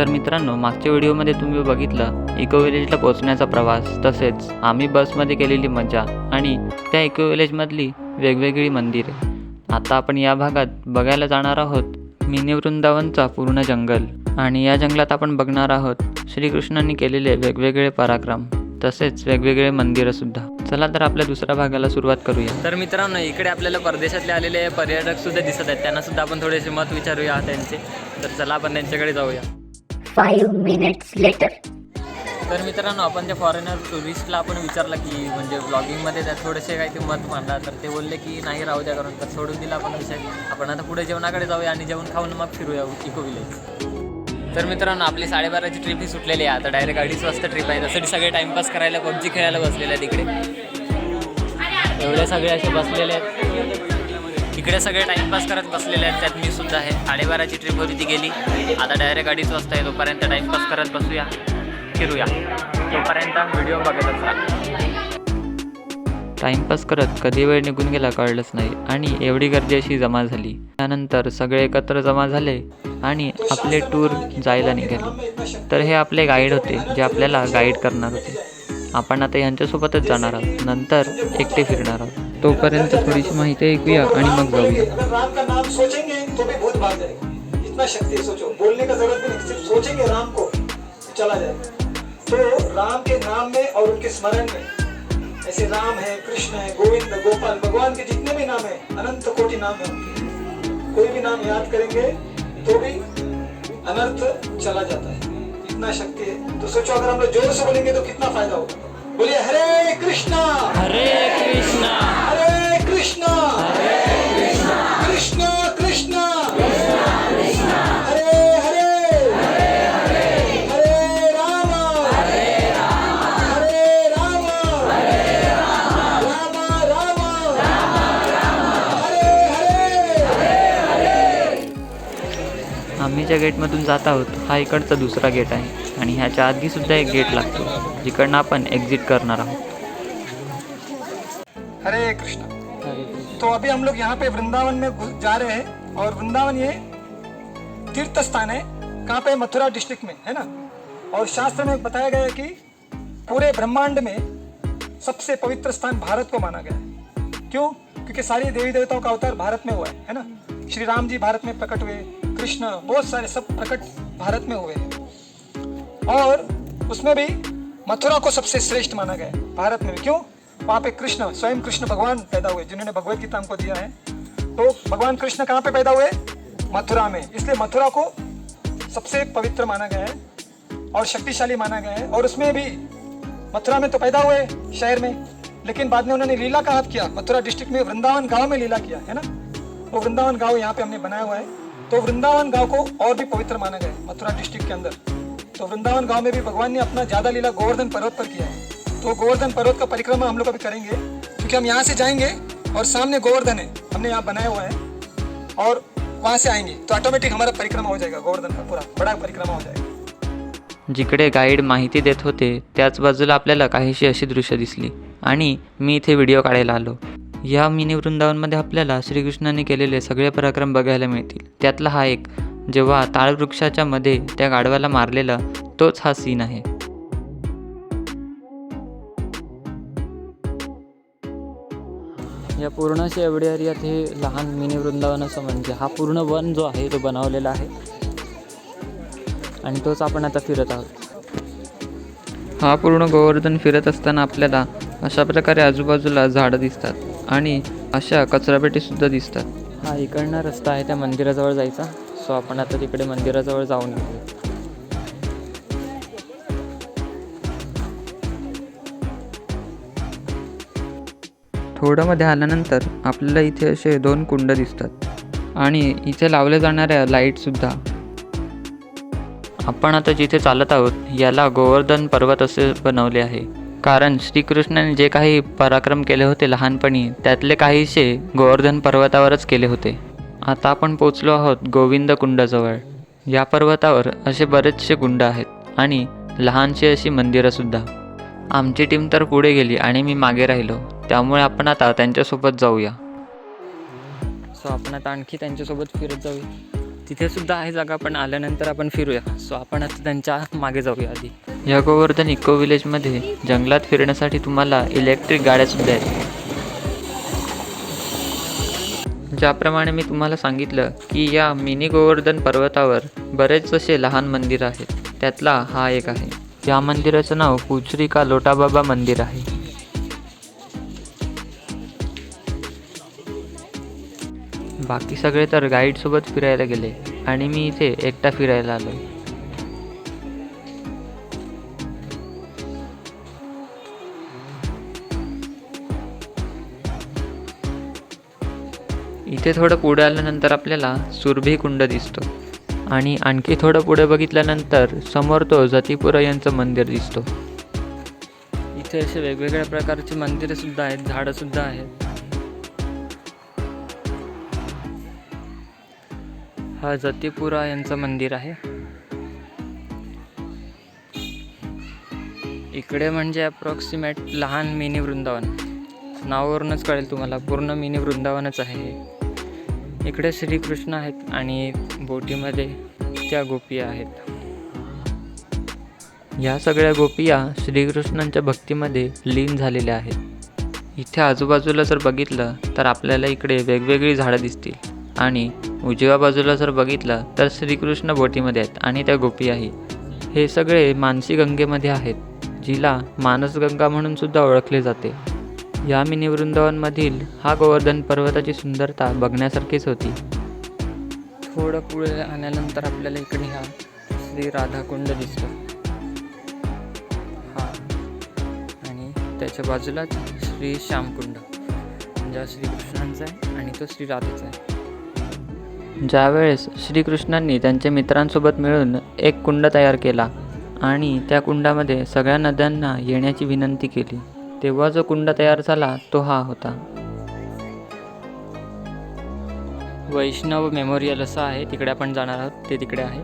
तर मित्रांनो मागच्या व्हिडिओमध्ये तुम्ही बघितलं इको विलेजला पोहोचण्याचा प्रवास. तसेच आम्ही बसमध्ये केलेली मजा आणि त्या इको विलेजमधली वेगवेगळी मंदिरे. आता आपण या भागात बघायला जाणार आहोत मिनी वृंदावनचा पूर्ण जंगल. आणि या जंगलात आपण बघणार आहोत श्रीकृष्णांनी केलेले वेगवेगळे पराक्रम तसेच वेगवेगळे मंदिरं सुद्धा. चला तर आपल्या दुसऱ्या भागाला सुरुवात करूया. तर मित्रांनो इकडे आपल्याला परदेशातले आलेले पर्यटक सुद्धा दिसत आहेत. त्यांना सुद्धा आपण थोडेसे मत विचारूया त्यांचे. तर चला आपण त्यांच्याकडे जाऊया. फाईव्ह मिनिट्स लेटर तर मित्रांनो आपण त्या फॉरेनर टुरिस्टला आपण विचारलं की म्हणजे ब्लॉगिंगमध्ये त्या थोडेसे काही ते मत मांडला तर ते बोलले की नाही राहू द्या करून तर सोडून दिला आपण विषय. आपण आता पुढे जेवणाकडे जाऊया आणि जेवण खाऊन मग फिरूया इको विलेज तर मित्रांनो आपली साडेबाराची ट्रिप ही सुटलेली आहे. आता डायरेक्ट अडीच वाजता ट्रिप आहे. त्यासाठी सगळे टाइमपास करायला पबजी खेळायला बसलेले आहे तिकडे एवढे सगळे असे बसलेले आहेत. इकडे सगळे टाइमपास करत बसलेले आहेत. त्यात मी सुद्धा आहे. साडेबाराची ट्रिप होती ती गेली. आता डायरेक्ट अडीच वाजता आहे. तोपर्यंत टाइमपास करत बसूया. फिरूया. तोपर्यंत व्हिडिओ बघतच राहा. टाइमपास करत कधी वेळ निघून गेला कळलंच नाही. आणि एवढी गर्दी अशी जमा झाली. त्यानंतर सगळे एकत्र जमा झाले आणि आपले टूर जायला निघाले. तर हे आपले गाईड होते जे आपल्याला गाईड करणार होते. आपण आता यांच्यासोबतच जाणार आहोत. नंतर एकटे फिरणार आहोत. तोपर्यंत थोडीशी माहिती ऐकूया आणि मग जाऊया. तो तो और उनके ऐसे राम है, कृष्ण है, गोविंद, गोपाल, भगवान के जितने भी नाम है, अनंत कोटि नाम है उनके। कोई भी नाम याद करेंगे तो भी अनर्थ चला जाता है। इतना शक्ति है। तो सोचो, अगर हम लोग ज़ोर से बोलेंगे तो कितना फ़ायदा होगा। बोलिए, हरे कृष्णा! आम्ही गेटमधून जात आहोत हा इकडचा दुसरा गेट आहे आणि ह्याच्या आधी सुद्धा एक गेट लागतो जिकडनं आपण एक्झिट करणार आहोत. हरे कृष्णा. तो अभी हम लोग यहाँ पे वृंदावन में जा रहे हैं और वृंदावन ये तीर्थ स्थान है कहाँ पे मथुरा डिस्ट्रिक्ट में है ना? और शास्त्र में बताया गया है कि पूरे ब्रह्मांड में सबसे पवित्र स्थान भारत को माना गया है। क्यों? क्योंकि सारी देवी देवताओं का अवतार भारत में हुआ है है ना? श्री राम जी भारत में प्रकट हुए कृष्ण बहुत सारे सब प्रकट भारत में हुए हैं। और उसमें भी मथुरा को सबसे श्रेष्ठ माना गया है, भारत में भी। क्यों? वहाँ पे कृष्ण, स्वयं कृष्ण भगवान पैदा हुए, जिन्होंने भगवत गीता हमको दिया है। तो भगवान कृष्ण कहाँ पे पैदा हुए? मथुरा में। इसलिए मथुरा को सबसे पवित्र माना गया है और शक्तिशाली माना गया है। और उसमें भी मथुरा में तो पैदा हुए शहर में, लेकिन बाद में उन्होंने लीला का हाथ किया। मथुरा डिस्ट्रिक्ट में वृंदावन गाँव में लीला किया, है ना? वो वृंदावन गाँव यहाँ पे हमने बनाया हुआ है। तो वृंदावन गांव को और भी पवित्र माना गया है मथुरा डिस्ट्रिक्ट के अंदर। तो वृंदावन गांव में भी भगवान ने अपना ज्यादा लीला गोवर्धन पर्वत पर किया है। तो गोवर्धन पर्वत का परिक्रमा हम लोग अभी करेंगे क्योंकि हम यहाँ से जाएंगे और सामने गोवर्धन है हमने यहाँ बनाया हुआ है और वहाँ से आएंगे। तो ऑटोमेटिक हमारा परिक्रमा हो जाएगा गोवर्धन का पूरा बड़ा परिक्रमा हो जाएगा। जिकडे गाईड माहिती देत होते त्याच बाजूला आपल्याला काहीशी अशी दृश्य दिसली. आणि मी इथे व्हिडिओ काढायला आलो. या मिनी वृंदावनमध्ये आपल्याला श्रीकृष्णाने केलेले सगळे पराक्रम बघायला मिळतील. त्यातला हा एक जेव्हा ताळवृक्षाच्या मध्ये त्या गाढवाला मारलेला तोच हा सीन आहे. या पूर्ण अशा एवढे एरियात हे लहान मिनी वृंदावन असं म्हणजे हा पूर्ण वन जो आहे तो बनवलेला आहे. आणि तोच आपण आता फिरत आहोत. हा पूर्ण गोवर्धन फिरत असताना आपल्याला अशा प्रकारे आजूबाजूला झाडं दिसतात. आणि अशा कचरापेटीसुद्धा दिसतात. हा इकडनं रस्ता आहे त्या मंदिराजवळ जायचा. सो आपण आता तिकडे मंदिराजवळ जाऊन येऊ. थोडं मध्ये आल्यानंतर आपल्याला इथे असे दोन कुंड दिसतात. आणि इथे लावल्या जाणाऱ्या लाईटसुद्धा आपण आता जिथे चालत आहोत याला गोवर्धन पर्वत असे बनवले आहे. कारण श्रीकृष्णाने जे काही पराक्रम केले होते लहानपणी त्यातले काहीसे गोवर्धन पर्वतावरच केले होते. आता आपण पोचलो आहोत गोविंद कुंडाजवळ. या पर्वतावर असे बरेचसे कुंड आहेत आणि लहानशी अशी मंदिरंसुद्धा आमची टीम तर पुढे गेली आणि मी मागे राहिलो. त्यामुळे आपण आता त्यांच्यासोबत जाऊया. सो आपण आता आणखी त्यांच्यासोबत फिरत जाऊया. तिथेसुद्धा आहे जागा पण आल्यानंतर आपण फिरूया. सो आपण आता त्यांच्या मागे जाऊया आधी. या गोवर्धन इको विलेजमध्ये जंगलात फिरण्यासाठी तुम्हाला इलेक्ट्रिक गाड्या सुद्धा आहेत. ज्याप्रमाणे मी तुम्हाला सांगितलं की या मिनी गोवर्धन पर्वतावर बरेच असे लहान मंदिर आहेत. त्यातला हा एक आहे. या मंदिराचं नाव पुचरी का लोटाबाबा मंदिर आहे. बाकी सगळे तर गाईडसोबत फिरायला गेले आणि मी इथे एकटा फिरायला आलो इथे थोडं पुढे आल्यानंतर आपल्याला सुरभी कुंड दिसतो. आणि आणखी थोडं पुढे बघितल्यानंतर समोर तो जतीपुरा यांचं मंदिर दिसतो. इथे असे वेगवेगळ्या प्रकारची मंदिरे सुद्धा आहेत झाडं सुद्धा आहेत. हा जतीपुरा यांचं मंदिर आहे. इकडे म्हणजे अप्रॉक्सिमेट लहान मिनी वृंदावन. नावावरूनच कळेल तुम्हाला. पूर्ण मिनी वृंदावनच आहे हे. इकडे श्रीकृष्ण आहेत आणि बोटीमध्ये त्या गोपिया आहेत. या सगळ्या गोपिया श्रीकृष्णांच्या भक्तीमध्ये लीन झालेल्या आहेत. इथे आजूबाजूला जर बघितलं तर आपल्याला इकडे वेगवेगळी झाडं दिसतील. आणि उजव्या बाजूला जर बघितलं तर श्रीकृष्ण बोटीमध्ये आहेत आणि त्या गोपियाही हे. सगळे मानसी गंगेमध्ये आहेत जिला मानसगंगा म्हणून सुद्धा ओळखले जाते. या मिनी वृंदावनमधील हा गोवर्धन पर्वताची सुंदरता बघण्यासारखीच होती. थोडं पुढे आल्यानंतर आपल्याला इकडे हा श्री राधाकुंड दिसतो. हा. आणि त्याच्या बाजूलाच श्री श्यामकुंड. म्हणजे हा श्रीकृष्णांचा आहे आणि तो श्री राधेचा आहे. ज्यावेळेस श्रीकृष्णांनी त्यांच्या मित्रांसोबत मिळून एक कुंड तयार केला आणि त्या कुंडामध्ये सगळ्या नद्यांना येण्याची विनंती केली. तेव्हा जो कुंड तयार झाला तो हा होता. वैष्णव मेमोरियल असं आहे तिकडे आपण जाणार आहोत ते तिकडे आहे.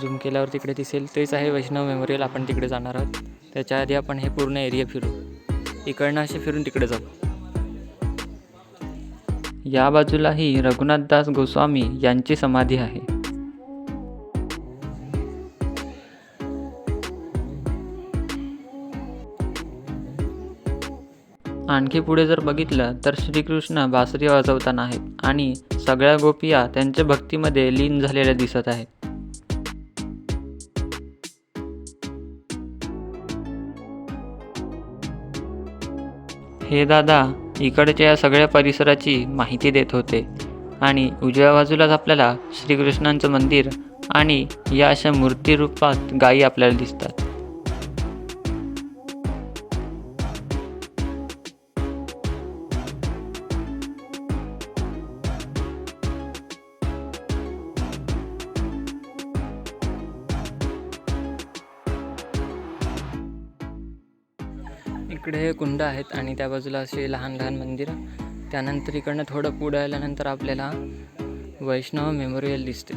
झूम केल्यावर तिकडे दिसेल तेच आहे वैष्णव मेमोरियल आपण तिकडे जाणार आहोत. त्याच्या आधी आपण हे पूर्ण एरिया फिरू. इकडनं असे फिरून तिकडे जाऊ. या बाजूलाही रघुनाथदास गोस्वामी यांची समाधी आहे. आणखी पुढे जर बघितलं तर श्रीकृष्ण बासरी वाजवताना आहेत आणि सगळ्या गोपिया त्यांच्या भक्तीमध्ये लीन झालेल्या दिसत आहेत. हे दादा इकडच्या या सगळ्या परिसराची माहिती देत होते आणि उजव्या बाजूलाच आपल्याला श्रीकृष्णांचं मंदिर आणि या अशा मूर्ती रूपात गायी आपल्याला दिसतात. इकडे हे कुंड आहेत आणि त्या बाजूला असे लहान लहान मंदिरं. त्यानंतर इकडनं थोडं पुढं आल्यानंतर आपल्याला वैष्णव मेमोरियल दिसते.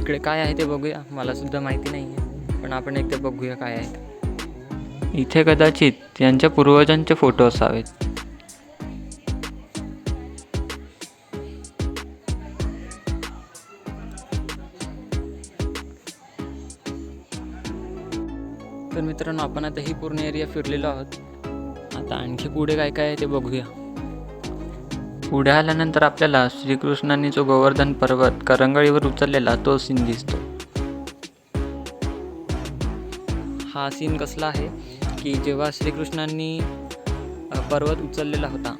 इकडे काय आहे ते बघूया. मला सुद्धा माहिती नाही आहे पण आपण एकदा बघूया काय आहे इथे कदाचित यांच्या पूर्वजांचे फोटो असावेत. तर मित्रांनो आपण आता ही पूर्ण एरिया फिरलेलो आहोत. आता आणखी पुढे काय काय आहे ते बघूया. पुढे आल्यानंतर आपल्याला श्रीकृष्णांनी जो गोवर्धन पर्वत करंगळीवर उचललेला तो सीन दिसतो. हा सीन कसला आहे की जेव्हा श्रीकृष्णांनी पर्वत उचललेला होता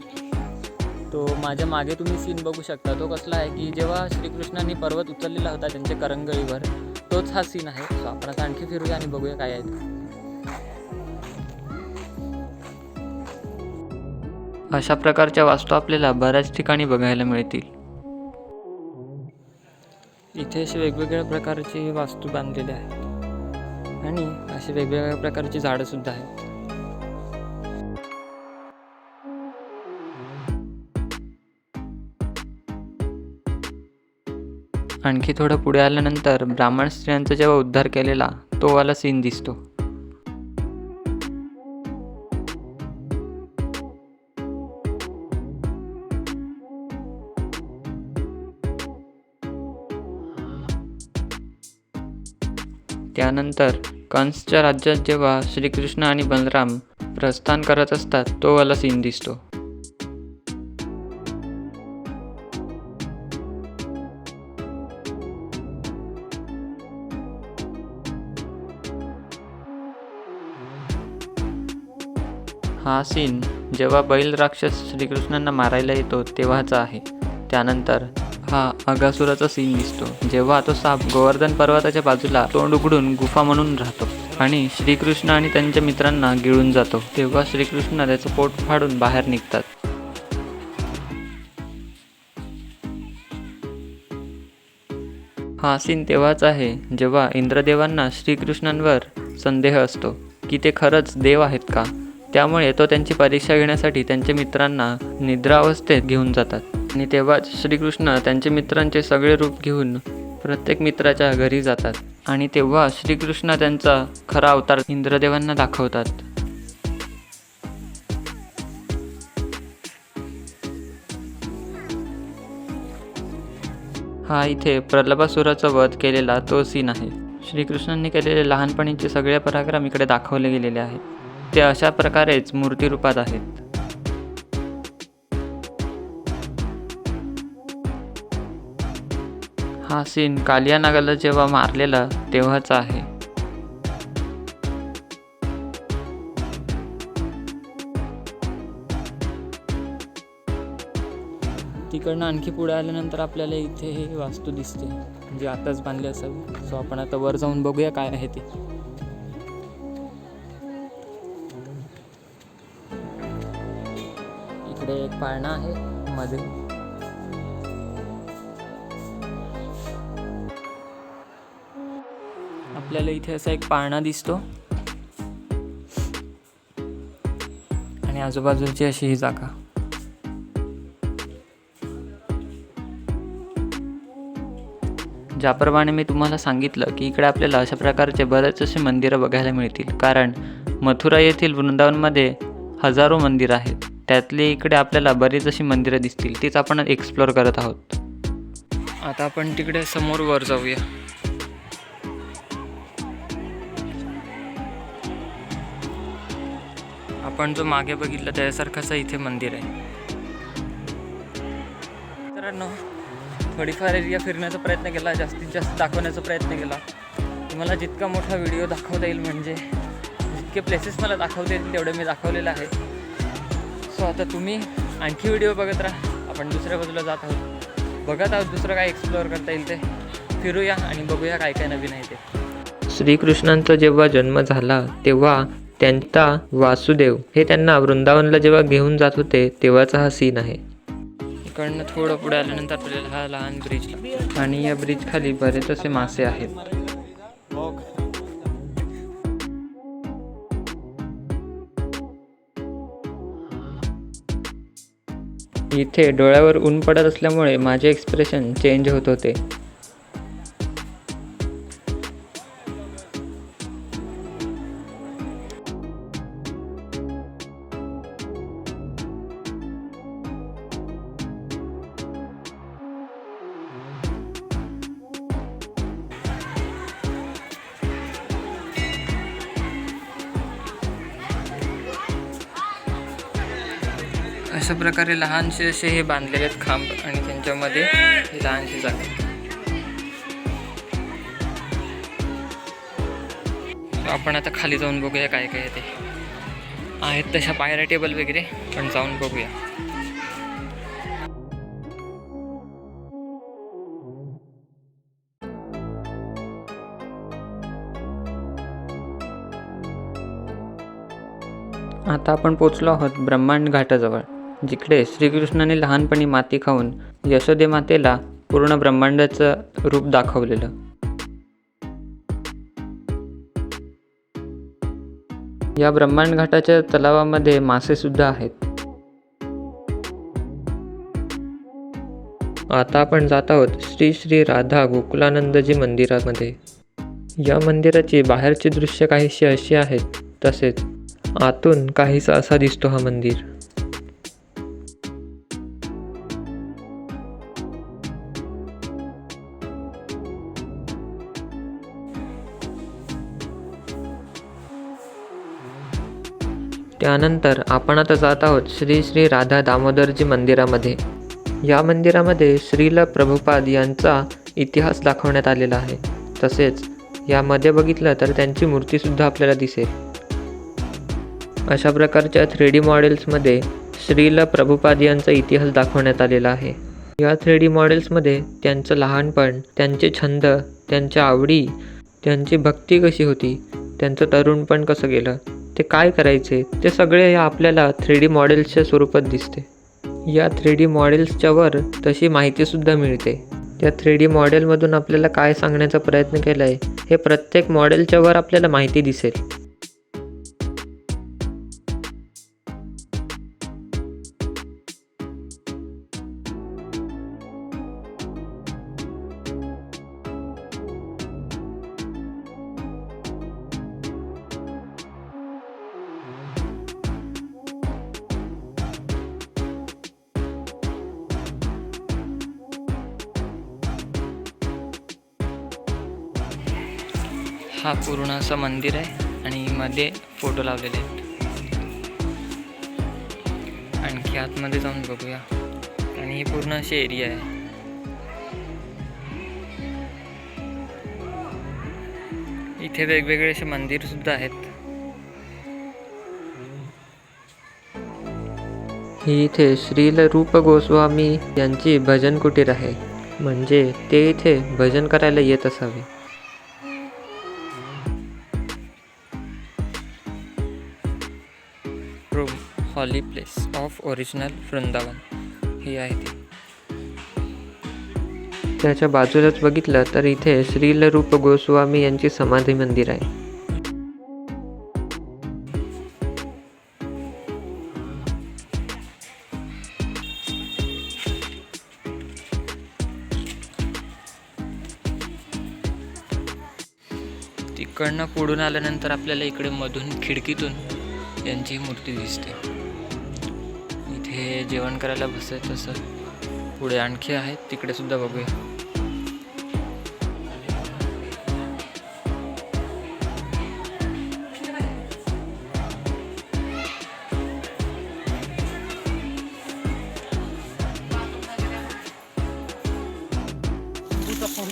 तो माझ्या मागे तुम्ही सीन बघू शकता. तो कसला आहे की जेव्हा श्रीकृष्णांनी पर्वत उचललेला होता त्यांच्या करंगळीवर तोच हा सीन आहे. सो आपण आता आणखी फिरूया आणि बघूया काय आहे अशा प्रकारच्या वास्तू आपल्याला बऱ्याच ठिकाणी बघायला मिळतील. इथे असे वेगवेगळ्या प्रकारची वास्तू बांधलेल्या आहेत. आणि असे वेगवेगळ्या प्रकारची झाडंसुद्धा आहेत. आणखी थोडं पुढे आल्यानंतर ब्राह्मण स्त्रियांचा जेव्हा उद्धार केलेला तो वाला सीन दिसतो. त्यानंतर कंसच्या राज्यात जेव्हा श्रीकृष्ण आणि बलराम प्रस्थान करत असतात तो वाला सीन दिसतो. हा सीन जेव्हा बैल राक्षस श्रीकृष्णांना मारायला येतो तेव्हाचा आहे. त्यानंतर हा अगासुराचा सीन दिसतो. जेव्हा तो साप गोवर्धन पर्वताच्या बाजूला तोंड उघडून गुफा म्हणून राहतो आणि श्रीकृष्ण आणि त्यांच्या मित्रांना गिळून जातो तेव्हा श्रीकृष्ण त्याचं पोट फाडून बाहेर निघतात. हा सीन तेव्हाच आहे जेव्हा इंद्रदेवांना श्रीकृष्णांवर संदेह असतो की ते खरंच देव आहेत का? त्यामुळे तो त्यांची परीक्षा घेण्यासाठी त्यांच्या मित्रांना निद्रावस्थेत घेऊन जातात. आणि तेव्हाच श्रीकृष्ण त्यांचे मित्रांचे सगळे रूप घेऊन प्रत्येक मित्राच्या घरी जातात. आणि तेव्हा श्रीकृष्ण त्यांचा खरा अवतार इंद्रदेवांना दाखवतात. हा इथे प्रल्हबासुराचा वध केलेला तो सीन आहे. श्रीकृष्णांनी केलेले लहानपणीचे सगळे पराक्रम इकडे दाखवले गेलेले आहेत. ते अशा प्रकारेच मूर्तिरूपात आहेत. हा सीन कालिया नागाला जेव्हा मारलेला तेव्हाचा आहे. तिकडनं आणखी पुढे आल्यानंतर आपल्याला इथे हे वास्तू दिसते. जे आताच बांधली असावी. सो आपण आता वर जाऊन बघूया काय आहे ते. इकडे एक पाळणा आहे. मध्ये आपल्याला इथे असा एक पाळणा दिसतो. आणि आजूबाजूची अशी ही जागा. ज्याप्रमाणे मी तुम्हाला सांगितलं की इकडे आपल्याला अशा प्रकारचे बरेच असे मंदिरं बघायला मिळतील. कारण मथुरा येथील वृंदावनमध्ये हजारो मंदिरं आहेत. त्यातली इकडे आपल्याला बरीच अशी मंदिरं दिसतील. तीच आपण एक्सप्लोअर करत आहोत. आता आपण तिकडे समोर वर जाऊया. आपण जो मागे बघितलं त्याच्यासारखंच इथे मंदिर आहे. मित्रांनो थोडीफार एरिया फिरण्याचा प्रयत्न केला जास्तीत जास्त दाखवण्याचा प्रयत्न केला. तुम्हाला जितका मोठा व्हिडिओ दाखवता येईल म्हणजे जितके प्लेसेस मला दाखवता येतील तेवढे मी दाखवलेलं आहे. सो आता तुम्ही आणखी व्हिडिओ बघत राहा. आपण दुसऱ्या बाजूला जात आहोत. बघत आहोत दुसरं काय एक्सप्लोअर करता येईल ते. फिरूया आणि बघूया काय काय नवीन आहे ते. श्रीकृष्णांचा जेव्हा जन्म झाला तेव्हा त्यांचा वासुदेव. हे त्यांना वृंदावनला जेव्हा घेऊन जात होते तेव्हाचा हा सीन आहे. इकडनं थोडं पुढे आल्यानंतर आपल्याला हा लहान ब्रिज आणि या ब्रिज खाली बरेच असे मासे आहेत. इथे डोळ्यावर ऊन पडत असल्यामुळे माझे एक्सप्रेशन चेंज होत होते. अशा प्रकारे लहानसे असे हे बांधलेले आहेत खांब आणि त्यांच्यामध्ये ही लहानशी जागा आपण आता खाली जाऊन बघूया काय काय ते. आहेत तशा पायऱ्या टेबल वगैरे पण जाऊन बघूया. आता आपण पोचलो आहोत ब्रह्मांड घाटाजवळ. जिकडे श्रीकृष्णाने लहानपणी माती खाऊन यशोदे मातेला पूर्ण ब्रह्मांडाचं रूप दाखवलेलं. या ब्रह्मांड घाटाच्या तलावामध्ये मासे सुद्धा आहेत. आता आपण जात आहोत श्री श्री राधा गोकुलानंदजी मंदिरामध्ये. या मंदिराची बाहेरची दृश्य काहीशी अशी आहेत तसेच आतून काहीसा असा दिसतो हा मंदिर. त्यानंतर आपण आता जात आहोत श्री श्री राधा दामोदरजी मंदिरामध्ये. या मंदिरामध्ये श्रील प्रभुपाद यांचा इतिहास दाखवण्यात आलेला आहे. तसेच यामध्ये बघितलं तर त्यांची मूर्तीसुद्धा आपल्याला दिसेल. अशा प्रकारच्या थ्री डी मॉडेल्समध्ये श्रील प्रभुपाद यांचा इतिहास दाखवण्यात आलेला आहे. या थ्री डी मॉडेल्समध्ये त्यांचं लहानपण त्यांचे छंद त्यांच्या आवडी त्यांची भक्ती कशी होती त्यांचं तरुणपण कसं गेलं ते काय करायचे? ते सगळे हे आपल्याला थ्री डी मॉडेल्सच्या स्वरूपात दिसते. या थ्री डी मॉडेल्सच्या वर तशी माहितीसुद्धा मिळते. त्या थ्री डी मॉडेलमधून आपल्याला काय सांगण्याचा प्रयत्न केला आहे हे प्रत्येक मॉडेलच्या वर आपल्याला माहिती दिसेल. हा पूर्ण असं मंदिर आहे आणि मध्ये फोटो लावलेले आहेत. आणखी आतमध्ये जाऊन बघूया. आणि ही पूर्ण अशी एरिया आहे. इथे वेगवेगळे असे मंदिर सुद्धा आहेत. ही इथे श्रील रूप गोस्वामी यांची भजन कुटीर आहे. म्हणजे ते इथे भजन करायला येत असावे. Holy place of original Vrindavan. ही आहे ती. त्याच्या बाजूलाच बघितलं तर इथे श्रील रूप गोस्वामी यांची समाधी मंदिर आहे. तिकडनं पुढून आल्यानंतर आपल्याला इकडे मधून खिडकीतून यांची मूर्ती दिसते. हे जेवण करायला बसत तसं. पुढे आणखी आहेत तिकडे सुद्धा बघूया.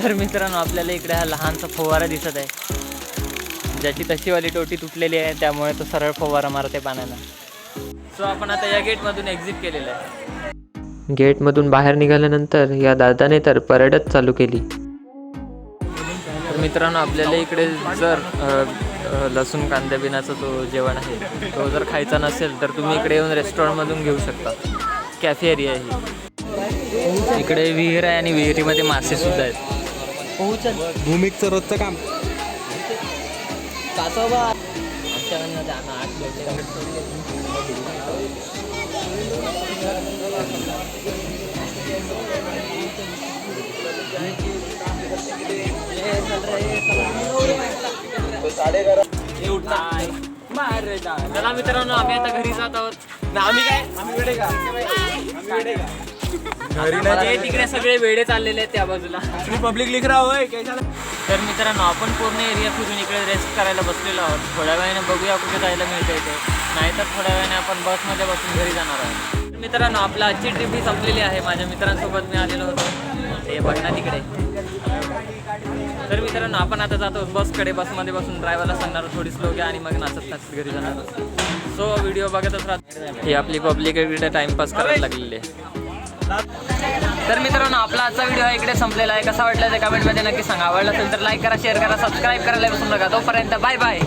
तर मित्रांनो आपल्याला इकडे हा लहानसा फवारा दिसत आहे. ज्याची तशीवाली टोटी तुटलेली आहे त्यामुळे तो सरळ फवारा मारते पाण्याला सो आपण आता या गेटमधून एक्झिट केलेलं आहे. गेटमधून बाहेर निघाल्यानंतर या दादाने तर परेडच चालू केली. तर मित्रांनो आपल्याला इकडे जर लसूण कांद्या बिनाचा जो जेवण आहे तो जर खायचा नसेल तर तुम्ही इकडे येऊन रेस्टॉरंटमधून घेऊ शकता. कॅफे एरिया आहे ही. इकडे विहीर आहे आणि विहिरीमध्ये मासे सुद्धा आहेत. भूमिकचं रोजचं काम. चला मित्रांनो आम्ही आता घरी जात आहोत. आम्ही काय? आम्ही तिकडे सगळे वेडे चाललेले आहेत त्या बाजूला. पब्लिक लिख रहा होय? तर मित्रांनो आपण पूर्ण एरिया फिरून इकडे रेस्ट करायला बसलेलो आहोत. थोड्या वेळाने बघूया कुठे जायला मिळतं इथे नाहीतर थोड्या वेळाने आपण बसमध्ये बसून घरी जाणार आहोत. तर मित्रांनो आपला आजची ट्रिप ही संपलेली आहे. माझ्या मित्रांसोबत मी आलेलो होतो. ते बघणार तिकडे. तर मित्रांनो आपण आता जातो बसकडे. बसमध्ये बसून ड्रायव्हरला सांगणार थोडी स्लो घ्या आणि मग नाचत नाचत घरी जाणार सो व्हिडिओ बघतच राहत ही आपली पब्लिक इकडे टाइमपास करायला लागलेली आहे. तर मित्रांनो आपला आजचा व्हिडिओ इकडे संपलेला आहे. कसा वाटला ते कमेंटमध्ये नक्की सांगा. आवडलं असेल तर लाईक करा शेअर करा सबस्क्राईब करायला विसरू नका तोपर्यंत बाय बाय